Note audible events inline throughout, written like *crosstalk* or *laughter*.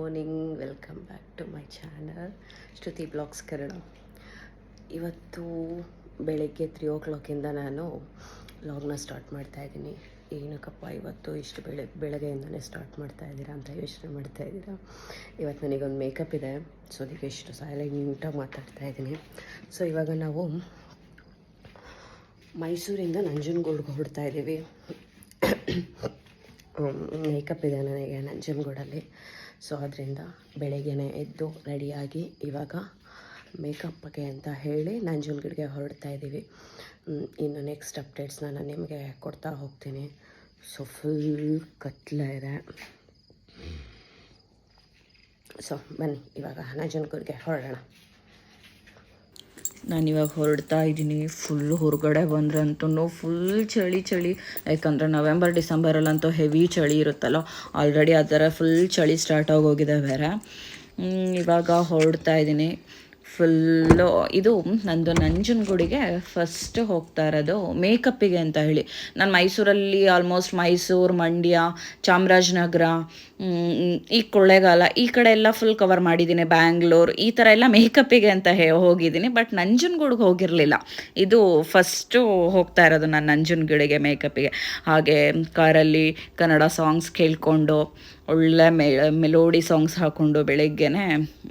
Morning welcome back to my channel Shruti vlogs Kannada ಇವತ್ತು ಬೆಳಗ್ಗೆ three ಓ ಕ್ಲಾಕಿಂದ ನಾನು ಬ್ಲಾಗ್ನ start ಮಾಡ್ತಾ ಇದ್ದೀನಿ. ಏನಕ್ಕಪ್ಪ ಇವತ್ತು ಇಷ್ಟು ಬೆಳೆ, ಬೆಳಗ್ಗೆಯಿಂದನೇ ಸ್ಟಾರ್ಟ್ ಮಾಡ್ತಾ ಇದ್ದೀರಾ ಅಂತ ಯೋಚನೆ ಮಾಡ್ತಾ ಇದ್ದೀರಾ? ಇವತ್ತು ನನಗೊಂದು ಮೇಕಪ್ ಇದೆ. ಸೊ ಅದಕ್ಕೆ ಇಷ್ಟು ಸೈಲೆಂಟಾಗಿ ಮಾತಾಡ್ತಾ ಇದ್ದೀನಿ. ಸೊ ಇವಾಗ ನಾವು ಮೈಸೂರಿಂದ ನಂಜನಗೂಡ್ಗೆ ಹೊರಡ್ತಾ ಇದ್ದೀವಿ. *coughs* ಮೇಕಪ್ ಇದೆ ನನಗೆ ನಂಜನಗೂಡಲ್ಲಿ. ಸೊ ಅದರಿಂದ ಬೆಳಗ್ಗೆನೆ ಎದ್ದು ರೆಡಿಯಾಗಿ ಇವಾಗ ಮೇಕಪ್ಗೆ ಅಂತ ಹೇಳಿ ನಂಜನಗೂಡಿಗೆ ಹೊರಡ್ತಾ ಇದ್ದೀವಿ ಇನ್ನು ನೆಕ್ಸ್ಟ್ ಅಪ್ಡೇಟ್ಸ್ನ ನಾನು ನಿಮಗೆ ಕೊಡ್ತಾ ಹೋಗ್ತೀನಿ. ಸೊ ಫುಲ್ ಕತ್ಲೆ ಇದೆ. ಸೊ ಬನ್ನಿ, ಇವಾಗ ನಂಜನಗೂಡಿಗೆ ಹೊರಡೋಣ. ನಾನಿವಾಗ ಹೊರಡ್ತಾ ಇದ್ದೀನಿ. ಫುಲ್ ಹೊರಗಡೆ ಬಂದ್ರಂತೂ ಫುಲ್ ಚಳಿ ಚಳಿ. ಯಾಕಂದರೆ ನವೆಂಬರ್ ಡಿಸೆಂಬರಲ್ಲಂತೂ ಹೆವಿ ಚಳಿ ಇರುತ್ತಲ್ಲ ಆಲ್ರೆಡಿ ಆ ಥರ ಫುಲ್ ಚಳಿ ಸ್ಟಾರ್ಟ್ ಆಗೋಗಿದೆ ಬೇರೆ. ಇವಾಗ ಹೊರಡ್ತಾ ಇದ್ದೀನಿ. ಫುಲ್ಲು ಇದು ನಂದು ನಂಜನಗೂಡಿಗೆ ಫಸ್ಟ್ ಹೋಗ್ತಾ ಇರೋದು ಮೇಕಪ್ಪಿಗೆ ಅಂತ ಹೇಳಿ. ನಾನು ಮೈಸೂರಲ್ಲಿ ಆಲ್ಮೋಸ್ಟ್ ಮೈಸೂರು, ಮಂಡ್ಯ, ಚಾಮರಾಜನಗರ ಈ ಕೊಳ್ಳೇಗಾಲ, ಈ ಕಡೆ ಎಲ್ಲ ಫುಲ್ ಕವರ್ ಮಾಡಿದ್ದೀನಿ. ಬ್ಯಾಂಗ್ಳೂರು, ಈ ಥರ ಎಲ್ಲ ಮೇಕಪ್ಪಿಗೆ ಅಂತ ಹೇ, ಹೋಗಿದ್ದೀನಿ. ಬಟ್ ನಂಜನಗೂಡಿಗೆ ಹೋಗಿರಲಿಲ್ಲ. ಇದು ಫಸ್ಟು ಹೋಗ್ತಾ ಇರೋದು ನಾನು ನಂಜನಗೂಡಿಗೆ ಮೇಕಪ್ಪಿಗೆ. ಹಾಗೆ ಕಾರಲ್ಲಿ ಕನ್ನಡ ಸಾಂಗ್ಸ್ ಕೇಳಿಕೊಂಡು ಒಳ್ಳೆ ಮೆ, ಮೆಲೋಡಿ ಸಾಂಗ್ಸ್ ಹಾಕ್ಕೊಂಡು ಬೆಳಗ್ಗೆನೆ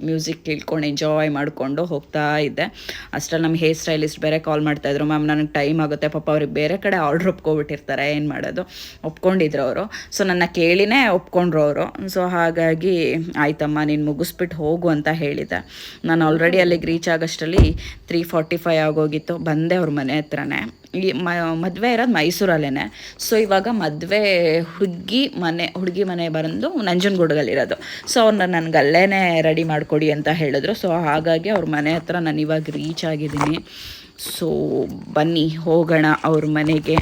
ಮ್ಯೂಸಿಕ್ ಕೇಳ್ಕೊಂಡು ಎಂಜಾಯ್ ಮಾಡಿಕೊಂಡು ಹೋಗ್ತಾ ಇದ್ದೆ. ಅಷ್ಟರಲ್ಲಿ ನಮ್ಮ ಹೇರ್ ಸ್ಟೈಲಿಸ್ಟ್ ಬೇರೆ ಕಾಲ್ ಮಾಡ್ತಾಯಿದ್ರು ಮ್ಯಾಮ್, ನನಗೆ ಟೈಮ್ ಆಗುತ್ತೆ. ಪಾಪ ಅವ್ರಿಗೆ ಬೇರೆ ಕಡೆ ಆರ್ಡ್ರ್ ಒಪ್ಕೊಬಿಟ್ಟಿರ್ತಾರೆ ಏನು ಮಾಡೋದು? ಒಪ್ಕೊಂಡಿದ್ರು ಅವರು. ಸೊ ನನ್ನ ಕೇಳಿನೇ ಒಪ್ಕೊಂಡ್ರು ಅವರು. ಸೊ ಹಾಗಾಗಿ ಆಯ್ತಮ್ಮ, ನೀನು ಮುಗಿಸ್ಬಿಟ್ಟು ಹೋಗು ಅಂತ ಹೇಳಿದೆ. ನಾನು ಆಲ್ರೆಡಿ ಅಲ್ಲಿಗೆ ರೀಚ್ ಆಗೋಷ್ಟರಲ್ಲಿ ತ್ರೀ ಫಾರ್ಟಿ ಫೈವ್ ಆಗೋಗಿತ್ತು. ಬಂದೆ ಅವ್ರ ಮನೆ ಹತ್ರನೇ. ಮದುವೆ ಇರೋದು ಮೈಸೂರಲ್ಲೇ ಸೊ ಇವಾಗ ಮದುವೆ ಹುಡುಗಿ ಮನೆ ಹುಡುಗಿ ಮನೆ ಬಂದು ನಂಜನಗೂಡಲ್ಲಿರೋದು ಸೊ ಅವ್ರನ್ನ ನನಗೆ ಅಲ್ಲೇ ರೆಡಿ ಮಾಡಿಕೊಡಿ ಅಂತ ಹೇಳಿದ್ರು. ಸೊ ಹಾಗಾಗಿ ಅವ್ರ ಮನೆ ಹತ್ರ ನಾನು ಇವಾಗ ರೀಚ್ ಆಗಿದ್ದೀನಿ. ಸೊ ಬನ್ನಿ ಹೋಗೋಣ ಅವ್ರ ಮನೆಗೆ.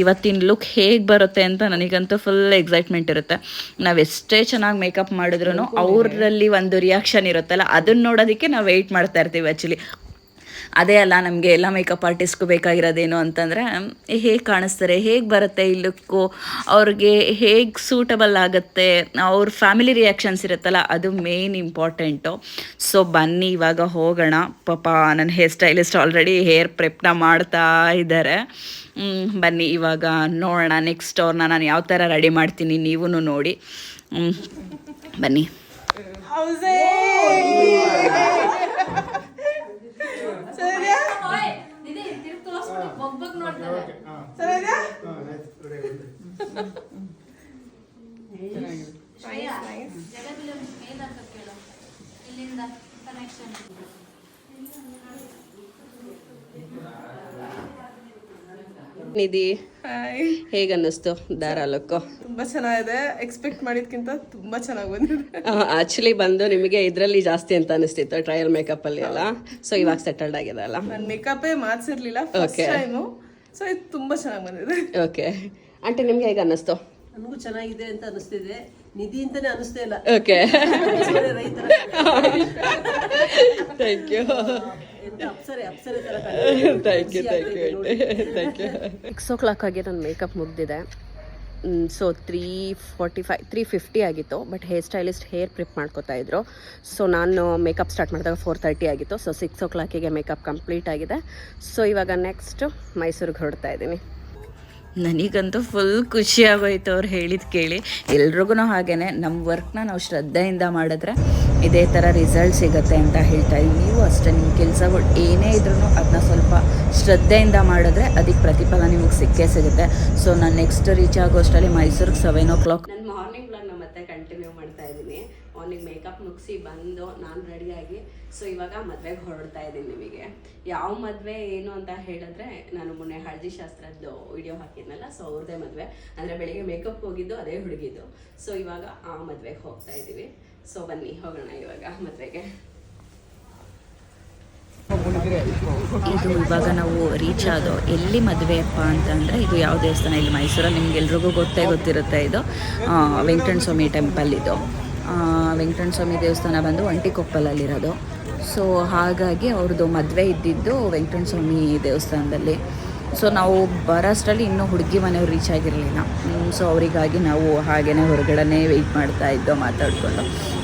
ಇವತ್ತಿನ ಲುಕ್ ಹೇಗೆ ಬರುತ್ತೆ ಅಂತ ನನಗಂತೂ ಫುಲ್ ಎಕ್ಸೈಟ್ಮೆಂಟ್ ಇರುತ್ತೆ. ನಾವು ಎಷ್ಟೇ ಚೆನ್ನಾಗಿ ಮೇಕಪ್ ಮಾಡಿದ್ರು ಅವರಲ್ಲಿ ಒಂದು ರಿಯಾಕ್ಷನ್ ಇರುತ್ತಲ್ಲ ಅದನ್ನ ನೋಡೋದಕ್ಕೆ ನಾವು ವೆಯ್ಟ್ ಮಾಡ್ತಾ ಇರ್ತೀವಿ ಆ್ಯಕ್ಚುಲಿ ಅದೇ ಅಲ್ಲ, ನಮಗೆ ಎಲ್ಲ ಮೇಕಪ್ ಆರ್ಟಿಸ್ಟ್ಗೂ ಬೇಕಾಗಿರೋದೇನು ಅಂತಂದರೆ ಹೇಗೆ ಕಾಣಿಸ್ತಾರೆ? ಹೇಗೆ ಬರುತ್ತೆ ಈ ಲುಕ್ಕು ಅವ್ರಿಗೆ ಹೇಗೆ ಸೂಟಬಲ್ ಆಗುತ್ತೆ? ಅವ್ರ ಫ್ಯಾಮಿಲಿ ರಿಯಾಕ್ಷನ್ಸ್ ಇರುತ್ತಲ್ಲ, ಅದು ಮೇನ್ ಇಂಪಾರ್ಟೆಂಟು ಸೊ ಬನ್ನಿ, ಇವಾಗ ಹೋಗೋಣ. ಪಾಪ ನನ್ನ ಹೇರ್ ಸ್ಟೈಲಿಸ್ಟ್ ಆಲ್ರೆಡಿ ಹೇರ್ ಪ್ರೆಪ್ನ ಮಾಡ್ತಾ ಇದ್ದಾರೆ ಬನ್ನಿ, ಇವಾಗ ನೋಡೋಣ. ನೆಕ್ಸ್ಟ್ ಅವ್ರನ್ನ ನಾನು ಯಾವ ಥರ ರೆಡಿ ಮಾಡ್ತೀನಿ ನೀವೂ ನೋಡಿ. ಹ್ಮ್, ಬನ್ನಿ ಇಲ್ಲಿಂದ ಕನೆಕ್ಷನ್ ಅನ್ನಿಸ್ತು ದಾರ ಧಾರಾಲಕ್ಕು ತುಂಬಾ ಚೆನ್ನಾಗಿದೆ. ಎಕ್ಸ್ಪೆಕ್ಟ್ ಮಾಡಿದ್ಕಿಂತ ತುಂಬಾ ಚೆನ್ನಾಗಿ ಬಂದಿದೆ. ಆಕ್ಚುಲಿ ಬಂದು ನಿಮಗೆ ಇದರಲ್ಲಿ ಜಾಸ್ತಿ ಅಂತ ಅನಿಸ್ತಿತ್ತು ಟ್ರಯಲ್ ಮೇಕಪ್ ಅಲ್ಲಿ ಅಲ್ಲ ಸೊ ಇವಾಗ ಸೆಟಲ್ಡ್ ಆಗಿದೆ ಅಲ್ಲ? ನಾನು ಮೇಕಪ್ಪೇ ಮಾಡ್ಸಿರ್ಲಿಲ್ಲ ಫಸ್ಟ್ ಟೈಮು ಸೊ ಇದು ತುಂಬಾ ಚೆನ್ನಾಗಿ ಬಂದಿದೆ. ಓಕೆ ಆಂಟಿ ನಿಮ್ಗೆ ಹೇಗೆ ಅನ್ನಿಸ್ತು ನನಗೂ ಚೆನ್ನಾಗಿದೆ ಅಂತ ಅನಿಸ್ತಿದೆ. ನಿಧಿ ಅಂತಾನೆ ಅನಿಸ್ತಾ ಇಲ್ಲ. ಓಕೆ ಥ್ಯಾಂಕ್ ಯು ಎಂತ ಅಪ್ಸರೆ ಅಪ್ಸರೆ ತರ thank you thank you thank you six o'clock ಆಗಿ ನನ್ನ ಮೇಕಪ್ ಮುಗ್ದಿದೆ. So three forty five three fifty ಆಗಿತ್ತು but hair stylist hair prep ಮಾಡ್ಕೋತಾ ಇದ್ರು. ಸೊ ನಾನು ಮೇಕಪ್ ಸ್ಟಾರ್ಟ್ ಮಾಡಿದಾಗ ಫೋರ್ ತರ್ಟಿ ಆಗಿತ್ತು. ಸೊ ಸಿಕ್ಸ್ ಓ ಕ್ಲಾಕಿಗೆ ಮೇಕಪ್ ಕಂಪ್ಲೀಟ್ ಆಗಿದೆ. ಸೊ ಇವಾಗ ನೆಕ್ಸ್ಟ್ ಮೈಸೂರಿಗೆ ಹೊರಡ್ತಾ ಇದ್ದೀನಿ. ನನಗಂತೂ ಫುಲ್ ಖುಷಿ ಆಗೋಯ್ತು ಅವ್ರು ಹೇಳಿದ ಕೇಳಿ. ಎಲ್ರಿಗೂ ಹಾಗೇನೆ ನಮ್ಮ ವರ್ಕ್ನ ನಾವು ಶ್ರದ್ಧೆಯಿಂದ ಮಾಡಿದ್ರೆ ಇದೇ ಥರ ರಿಸಲ್ಟ್ ಸಿಗುತ್ತೆ ಅಂತ ಹೇಳ್ತಾ ಇದ್ದೀನಿ ನೀವು ಅಷ್ಟೇ ನಿಮ್ಮ ಕೆಲಸಗಳು ಏನೇ ಇದ್ರೂ ಅದನ್ನ ಸ್ವಲ್ಪ ಶ್ರದ್ಧೆಯಿಂದ ಮಾಡಿದ್ರೆ ಅದಕ್ಕೆ ಪ್ರತಿಫಲ ನಿಮಗೆ ಸಿಕ್ಕೇ ಸಿಗುತ್ತೆ. ಸೊ ನಾನು ನೆಕ್ಸ್ಟ್ ರೀಚ್ ಆಗೋಷ್ಟರಲ್ಲಿ ಮೈಸೂರಿಗೆ ಸೆವೆನ್ ಓ ಕ್ಲಾಕ್ ನಾನು ಮಾರ್ನಿಂಗ್ ಬ್ಲಾಗ್ನ ಮತ್ತೆ ಕಂಟಿನ್ಯೂ ಮಾಡ್ತಾ ಇದ್ದೀನಿ. ಮಾರ್ನಿಂಗ್ ಮೇಕಪ್ ಮುಗಿಸಿ ಬಂದು ನಾನು ರೆಡಿಯಾಗಿ ಸೊ ಇವಾಗ ಮದುವೆಗೆ ಹೊರಡ್ತಾ ಇದ್ದೀನಿ ನಿಮಗೆ. ಯಾವ ಮದುವೆ ಏನು ಅಂತ ಹೇಳಿದ್ರೆ, ನಾನು ಮೊನ್ನೆ ಹಳದಿ ಶಾಸ್ತ್ರದ್ದು ವಿಡಿಯೋ ಹಾಕಿದ್ನಲ್ಲ ಸೊ ಅವ್ರದ್ದೇ ಮದುವೆ. ಅಂದರೆ ಬೆಳಿಗ್ಗೆ ಮೇಕಪ್ ಹೋಗಿದ್ದು, ಅದೇ ಹುಡುಗಿದ್ದು ಸೊ ಇವಾಗ ಆ ಮದುವೆಗೆ ಹೋಗ್ತಾ ಇದ್ದೀವಿ. ಸೊ ಬನ್ನಿ ಹೋಗೋಣ ಇವಾಗ ಮದುವೆಗೆ. ಇದು ಇವಾಗ ನಾವು ರೀಚ್ ಆದೋ ಎಲ್ಲಿ ಮದುವೆಯಪ್ಪ ಅಂತಂದರೆ ಇದು ಯಾವ ದೇವಸ್ಥಾನ ಇಲ್ಲಿ ಮೈಸೂರಲ್ಲಿ ನಿಮ್ಗೆಲ್ರಿಗೂ ಗೊತ್ತೇ ಗೊತ್ತಿರುತ್ತೆ ಇದು. ಆ, ವೆಂಕಟರಮಣ ಸ್ವಾಮಿ ಟೆಂಪಲ್ ಇದು. ಆ, ವೆಂಕಟರಮಣ ಸ್ವಾಮಿ ದೇವಸ್ಥಾನ ಬಂದು ಒಂಟಿಕೊಪ್ಪಲಲ್ಲಿರೋದು ಸೊ ಹಾಗಾಗಿ ಅವ್ರದ್ದು ಮದುವೆ ಇದ್ದಿದ್ದು ವೆಂಕಟರಮಣ ಸ್ವಾಮಿ ದೇವಸ್ಥಾನದಲ್ಲಿ. ಸೊ ನಾವು ಬರೋಷ್ಟರಲ್ಲಿ ಇನ್ನೂ ಹುಡುಗಿ ಮನೆಯವ್ರು ರೀಚ್ ಆಗಿರಲಿಲ್ಲ. ಸೊ ಅವರಿಗಾಗಿ ನಾವು ಹಾಗೇನೆ ಹೊರಗಡೆ ವೆಯ್ಟ್ ಮಾಡ್ತಾ ಇದ್ದೋ ಮಾತಾಡ್ಕೊಂಡು.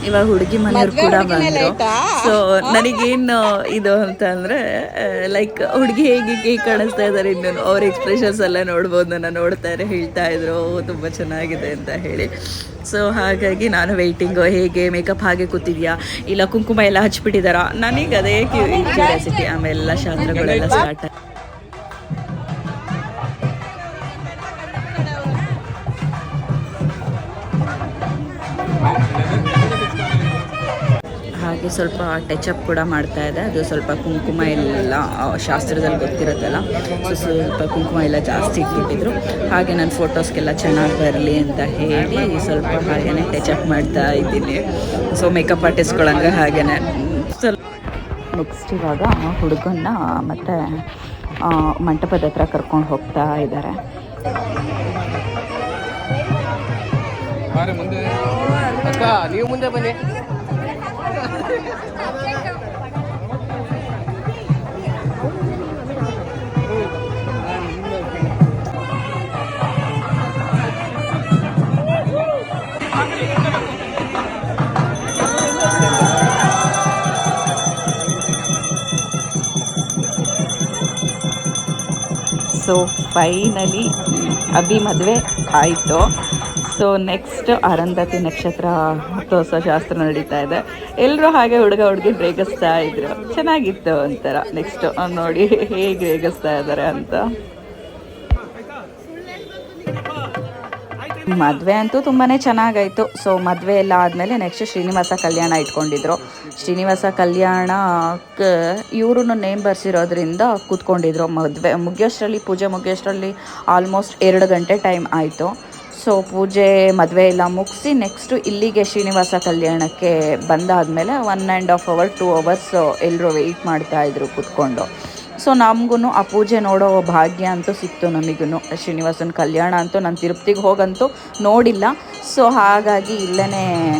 ಇವಾಗ ಹುಡುಗಿ ಮನೆಯವ್ರು ಕೂಡ ಬಂದರು. ಸೊ ನನಗೇನು ಇದು ಅಂತ ಅಂದರೆ ಲೈಕ್ ಹುಡುಗಿ ಹೇಗೆ ಕೇಕ್ ಕಾಣಿಸ್ತಾ ಇದ್ದಾರೆ ಇನ್ನೂ ಅವ್ರ ಎಕ್ಸ್ಪ್ರೆಷನ್ಸ್ ಎಲ್ಲ ನೋಡ್ಬೋದು ನಾನು ನೋಡ್ತಾ ಇದ್ರೆ ಹೇಳ್ತಾ ಇದ್ರು. ತುಂಬ ಚೆನ್ನಾಗಿದೆ ಅಂತ ಹೇಳಿ. ಸೊ ಹಾಗಾಗಿ ನಾನು ವೆಯ್ಟಿಂಗು ಹೇಗೆ ಮೇಕಪ್ ಹಾಗೆ ಕೂತಿದ್ಯಾ? ಇಲ್ಲ ಕುಂಕುಮ ಎಲ್ಲ ಹಚ್ಬಿಟ್ಟಿದಾರ? ನನಗೆ ಅದೇ ಕ್ಯೂರಿಯಾಸಿಟಿ ಆಮೇಲೆ ಶಾಸ್ತ್ರಗಳೆಲ್ಲ ಸ್ಟಾರ್ಟ್ ಹಾಗೆ ಸ್ವಲ್ಪ ಟಚಪ್ ಕೂಡ ಮಾಡ್ತಾ ಇದೆ. ಅದು ಸ್ವಲ್ಪ ಕುಂಕುಮ ಎಲ್ಲ ಶಾಸ್ತ್ರದಲ್ಲಿ ಗೊತ್ತಿರುತ್ತಲ್ಲ. ಸೊ ಸ್ವಲ್ಪ ಕುಂಕುಮ ಎಲ್ಲ ಜಾಸ್ತಿ ಇಟ್ಬಿಟ್ಟಿದ್ರು. ಹಾಗೆ ನನ್ನ ಫೋಟೋಸ್ಗೆಲ್ಲ ಚೆನ್ನಾಗಿ ಬರಲಿ ಅಂತ ಹೇಳಿ ಸ್ವಲ್ಪ ಹಾಗೇನೆ ಟಚಪ್ ಮಾಡ್ತಾ ಇದ್ದೀನಿ. ಸೊ ಮೇಕಪ್ ಆರ್ಟಿಸ್ಟ್ಗಳಂಗೆ ಹಾಗೇನೆ. ಸ್ವಲ್ಪ ನೆಕ್ಸ್ಟ್ ಇವಾಗ ಹುಡುಗನ್ನ ಮತ್ತು ಮಂಟಪದ ಹತ್ರ ಕರ್ಕೊಂಡು ಹೋಗ್ತಾ ಇದ್ದಾರೆ. ನೀವು ಮುಂದೆ ಬನ್ನಿ. ಸೊ ಫೈನಲಿ ಅಭಿ ಮದುವೆ ಆಯಿತು ಸೊ ನೆಕ್ಸ್ಟ್ ಅರಂಧತಿ ನಕ್ಷತ್ರ ಹೊಸ ಶಾಸ್ತ್ರ ನಡೀತಾ ಇದೆ. ಎಲ್ಲರೂ ಹಾಗೆ ಹುಡುಗ ಹುಡುಗಿ ರೇಗಿಸ್ತಾ ಇದ್ರು. ಚೆನ್ನಾಗಿತ್ತು ಒಂಥರ. ನೆಕ್ಸ್ಟ್ ನೋಡಿ ಹೇಗೆ ರೇಗಿಸ್ತಾ ಇದ್ದಾರೆ ಅಂತ. ಮದುವೆ ಅಂತೂ ತುಂಬಾ ಚೆನ್ನಾಗಾಯಿತು. ಸೊ ಮದುವೆ ಎಲ್ಲ ಆದಮೇಲೆ ನೆಕ್ಸ್ಟ್ ಶ್ರೀನಿವಾಸ ಕಲ್ಯಾಣ ಇಟ್ಕೊಂಡಿದ್ರು. ಶ್ರೀನಿವಾಸ ಕಲ್ಯಾಣಕ್ಕೆ ಇವರು ನೇಮ್ ಬರ್ಸಿರೋದ್ರಿಂದ ಕೂತ್ಕೊಂಡಿದ್ರು ಮದುವೆ. ಮುಗಿಯೋಷ್ಟರಲ್ಲಿ, ಪೂಜೆ ಮುಗಿಯೋಷ್ಟರಲ್ಲಿ ಆಲ್ಮೋಸ್ಟ್ ಎರಡು ಗಂಟೆ ಟೈಮ್ ಆಯಿತು. ಸೊ ಪೂಜೆ, ಮದುವೆ ಎಲ್ಲ ಮುಗಿಸಿ ನೆಕ್ಸ್ಟು ಇಲ್ಲಿಗೆ ಶ್ರೀನಿವಾಸ ಕಲ್ಯಾಣಕ್ಕೆ ಬಂದಾದಮೇಲೆ one and half hour two hours ಎಲ್ಲರೂ ವೆಯ್ಟ್ ಮಾಡ್ತಾಯಿದ್ರು ಕೂತ್ಕೊಂಡು. ಸೊ ನಮಗೂ ಆ ಪೂಜೆ ನೋಡೋ ಭಾಗ್ಯ ಅಂತೂ ಸಿಕ್ತು ನಮಗೂ ಶ್ರೀನಿವಾಸನ ಕಲ್ಯಾಣ ಅಂತೂ ನಾನು ತಿರುಪ್ತಿಗೆ ಹೋಗಂತೂ ನೋಡಿಲ್ಲ. ಸೊ ಹಾಗಾಗಿ ಇಲ್ಲೇ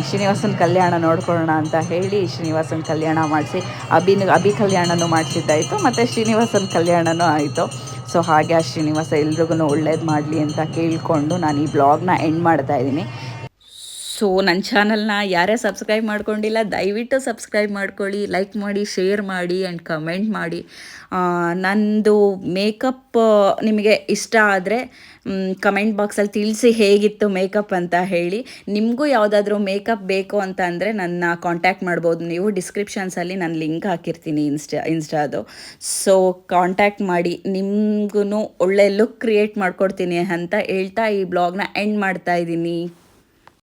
ಶ್ರೀನಿವಾಸನ ಕಲ್ಯಾಣ ನೋಡ್ಕೊಳ್ಳೋಣ ಅಂತ ಹೇಳಿ ಶ್ರೀನಿವಾಸನ ಕಲ್ಯಾಣ ಮಾಡಿಸಿ, ಅಭಿನ, ಅಭಿ ಕಲ್ಯಾಣನೂ ಮಾಡಿಸಿದ್ದಾಯಿತು, ಮತ್ತು ಶ್ರೀನಿವಾಸನ ಕಲ್ಯಾಣನೂ ಆಯಿತು. ಸೊ ಹಾಗೆ ಆ ಶ್ರೀನಿವಾಸ ಎಲ್ರಿಗೂ ಒಳ್ಳೇದು ಮಾಡಲಿ ಅಂತ ಕೇಳಿಕೊಂಡು ನಾನು ಈ ಬ್ಲಾಗ್ನ ಎಂಡ್ ಮಾಡ್ತಾ ಇದ್ದೀನಿ. ಸೊ ನನ್ನ ಚಾನಲ್ನ ಯಾರೇ ಸಬ್ಸ್ಕ್ರೈಬ್ ಮಾಡ್ಕೊಂಡಿಲ್ಲ, ದಯವಿಟ್ಟು ಸಬ್ಸ್ಕ್ರೈಬ್ ಮಾಡ್ಕೊಳ್ಳಿ, ಲೈಕ್ ಮಾಡಿ, ಶೇರ್ ಮಾಡಿ ಆ್ಯಂಡ್ ಕಮೆಂಟ್ ಮಾಡಿ. ನಂದು ಮೇಕಪ್ ನಿಮಗೆ ಇಷ್ಟ ಆದರೆ ಕಮೆಂಟ್ ಬಾಕ್ಸಲ್ಲಿ ತಿಳಿಸಿ ಹೇಗಿತ್ತು ಮೇಕಪ್ ಅಂತ ಹೇಳಿ. ನಿಮಗೂ ಯಾವುದಾದ್ರೂ ಮೇಕಪ್ ಬೇಕು ಅಂತ ಅಂದರೆ ನನ್ನ ಕಾಂಟ್ಯಾಕ್ಟ್ ಮಾಡ್ಬೋದು. ನೀವು ಡಿಸ್ಕ್ರಿಪ್ಷನ್ಸಲ್ಲಿ ನಾನು ಲಿಂಕ್ ಹಾಕಿರ್ತೀನಿ ಇನ್ಸ್ಟಾ, ಇನ್ಸ್ಟಾದು. ಸೊ ಕಾಂಟ್ಯಾಕ್ಟ್ ಮಾಡಿ ನಿಮ್ಗೂ ಒಳ್ಳೆ ಲುಕ್ ಕ್ರಿಯೇಟ್ ಮಾಡ್ಕೊಡ್ತೀನಿ ಅಂತ ಹೇಳ್ತಾ ಈ ಬ್ಲಾಗ್ನ ಎಂಡ್ ಮಾಡ್ತಾ ಇದ್ದೀನಿ.